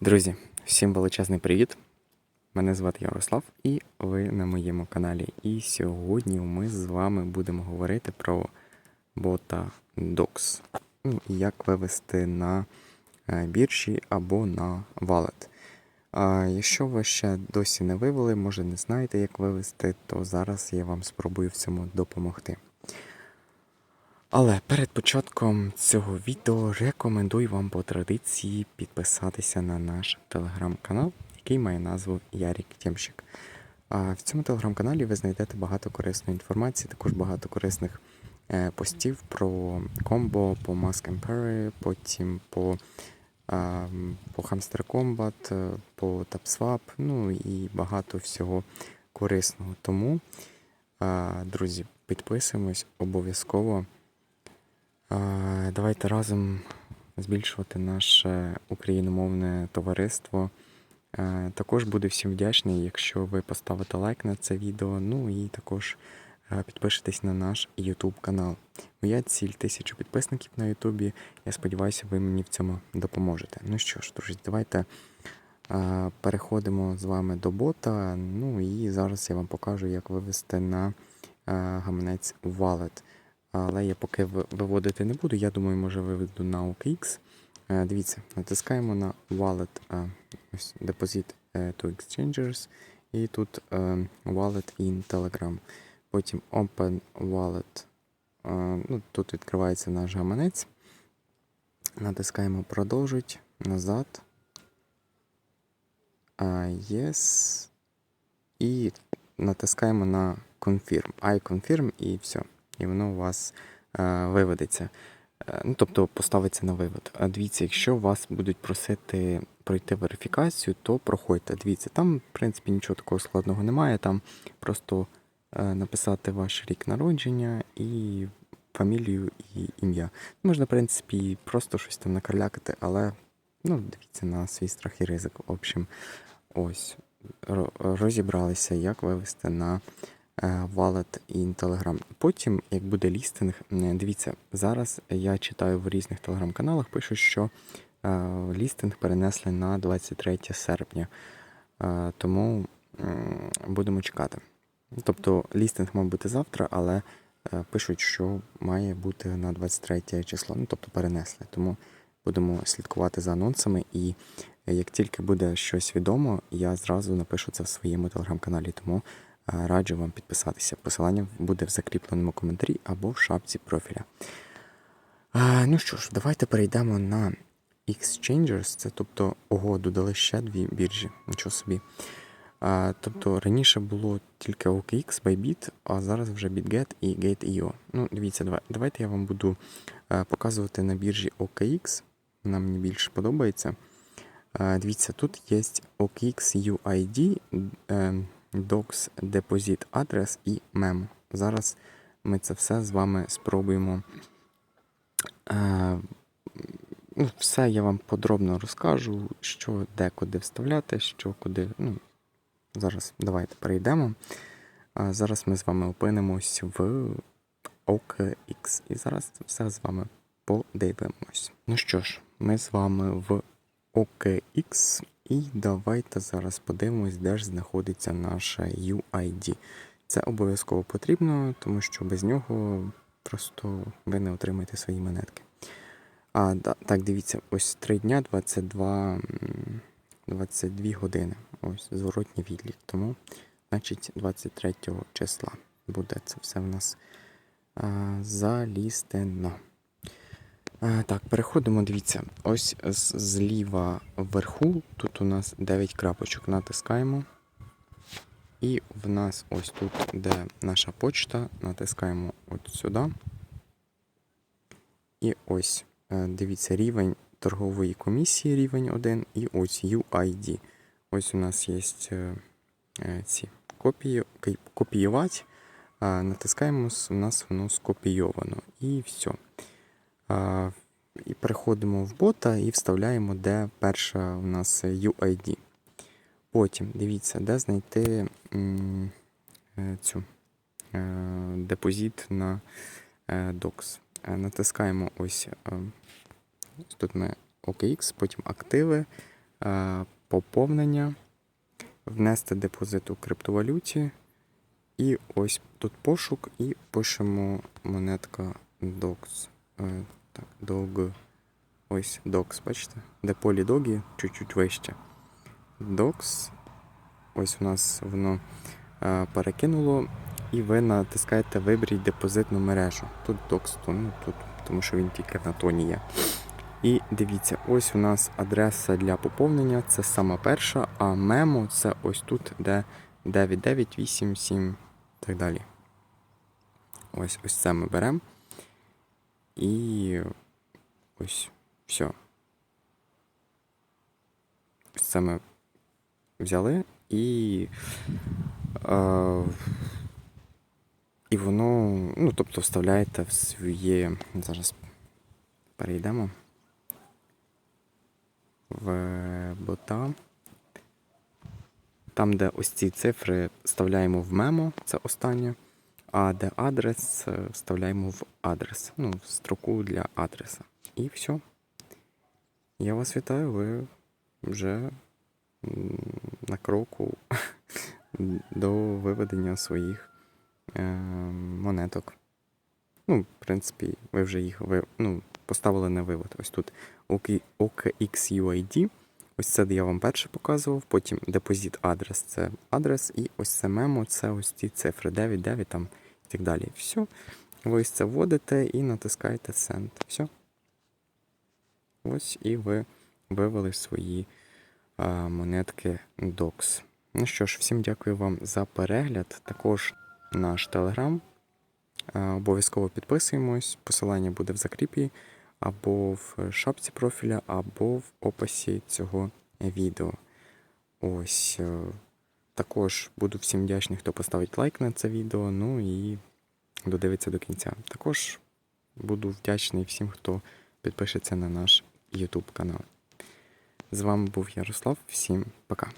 Друзі, всім величезний привіт! Мене звати Ярослав, і ви на моєму каналі. І сьогодні ми з вами будемо говорити про бота Docs. Ну, як вивести на е, біржі або на валет. А якщо ви ще досі не вивели, може не знаєте, як вивести, то зараз я вам спробую в цьому допомогти. Але перед початком цього відео рекомендую вам по традиції підписатися на наш телеграм-канал, який має назву Ярік Тємщик. А в цьому телеграм-каналі ви знайдете багато корисної інформації, також багато корисних е, постів про комбо, по Mask Empire, потім по, по Hamster Combat, е, по TapSwap, ну і багато всього корисного. Тому, друзі, підписуємось обов'язково. Давайте разом збільшувати наше україномовне товариство. Також буду всім вдячний, якщо ви поставите лайк на це відео. Ну і також підпишетесь на наш YouTube канал. Моя ціль тисячу підписників на YouTube. Я сподіваюся, ви мені в цьому допоможете. Ну що ж, друзі, давайте переходимо з вами до бота. Ну і зараз я вам покажу, як вивести на гаманець Wallet. Але я поки виводити не буду. Я думаю, може виведу на OKX. Е, Дивіться, натискаємо на Wallet е, Deposit е, to Exchangers. І тут е, Wallet in Telegram. Потім Open Wallet. Е, Ну, тут відкривається наш гаманець. Натискаємо продовжить назад. Yes. І натискаємо на Confirm. I confirm і все. І воно у вас е, виведеться. Е, Ну, тобто поставиться на вивод. А дивіться, якщо вас будуть просити пройти верифікацію, то проходьте. Дивіться, там, в принципі, нічого такого складного немає. Там просто е, написати ваш рік народження і фамілію і ім'я. Можна, в принципі, просто щось там накалякати, але ну, дивіться на свій страх і ризик. В общем, ось розібралися, як вивести на Wallet і Telegram. Потім, як буде лістинг, е, дивіться, зараз я читаю в різних телеграм-каналах, пишуть, що е, лістинг перенесли на 23 серпня. Е, Тому будемо чекати. Тобто лістинг мав бути завтра, але е, пишуть, що має бути на 23 число, ну тобто перенесли. Тому будемо слідкувати за анонсами, і е, як тільки буде щось відомо, я зразу напишу це в своєму телеграм-каналі. Тому е, раджу вам підписатися. Посилання буде в закріпленому коментарі або в шапці профіля. А, ну що ж, давайте перейдемо на Exchanges, це тобто ого, додали ще дві біржі. Нічого собі. А, тобто раніше було тільки OKX, Bybit, а зараз вже BitGet і Gate.io. Ну, дивіться, давай, давайте я вам буду е, показувати на біржі OKX. Вона мені більше подобається. Дивіться, тут є OKX UID, е, Docs Deposit Address і Memo. Зараз ми це все з вами спробуємо. Е, ну, все я вам подробно розкажу, що де куди вставляти, що куди. Ну, зараз давайте перейдемо. Зараз ми з вами опинимось в OKX. І зараз все з вами подивимось. Ну що ж, ми з вами в OKX. І давайте зараз подивимось, де ж знаходиться наша UID. Це обов'язково потрібно, тому що без нього просто ви не отримаєте свої монетки. А, так, дивіться, ось 3 дня 22, 22 години. Ось зворотній відлік. Тому, значить, 23 числа буде це все в нас а, залістено. Так, переходимо, дивіться. Ось зліва вверху, тут у нас 9 крапочок. Натискаємо. І в нас ось тут, де наша почта, натискаємо от сюди. І ось, е, дивіться, рівень торгової комісії, рівень 1, і ось UID. Ось у нас є е, е, ці копії, копіювати. Натискаємо, у нас воно скопійовано. І все. І переходимо в бота і вставляємо, де перша у нас UID. Потім дивіться, де знайти е, цю е, депозит на Docs. Е, Натискаємо ось тут ми OKX, потім активи, поповнення, внести депозит у криптовалюті. І ось тут пошук, і пишемо монетка DOX. Е, так, DOG. Ось DOX, бачите? Де полі догі чуть-чуть вище. DOX. Ось у нас воно е, перекинуло, і ви натискаєте Виберіть депозитну мережу. Тут то, ну, тут, тому що він тільки на тоні є. І дивіться, ось у нас адреса для поповнення, це сама перша, а мемо це ось тут, де 9987 і так далі. Ось ось це ми беремо. І ось все. Це ми взяли і. Е, і воно, ну, тобто вставляєте в своє. Зараз перейдемо в бота. Там, де ось ці цифри вставляємо в мемо, це останнє. А де адрес, е, вставляємо в адрес. Ну, в строку для адреса. І все. Я вас вітаю, ви вже на кроку до виведення своїх е, монеток. Ну, в принципі, ви вже їх ви, ну, поставили на вивод. Ось тут OK- OKXUID. Ось це я вам перше показував, потім депозит адрес це адрес, і ось це мемо це ось ці цифри 9, 9 там і так далі. Все. Ви ось це вводите і натискаєте Send. Все. Ось і ви вивели свої а, монетки DOX. Ну що ж, всім дякую вам за перегляд. Також наш телеграм. Обов'язково підписуємось. Посилання буде в закріпі або в шапці профіля, або в описі цього відео. Ось. е, Також буду всім вдячний, хто поставить лайк на це відео, ну і додивиться до кінця. Також буду вдячний всім, хто підпишеться на наш YouTube канал. З вами був Ярослав. Всім пока.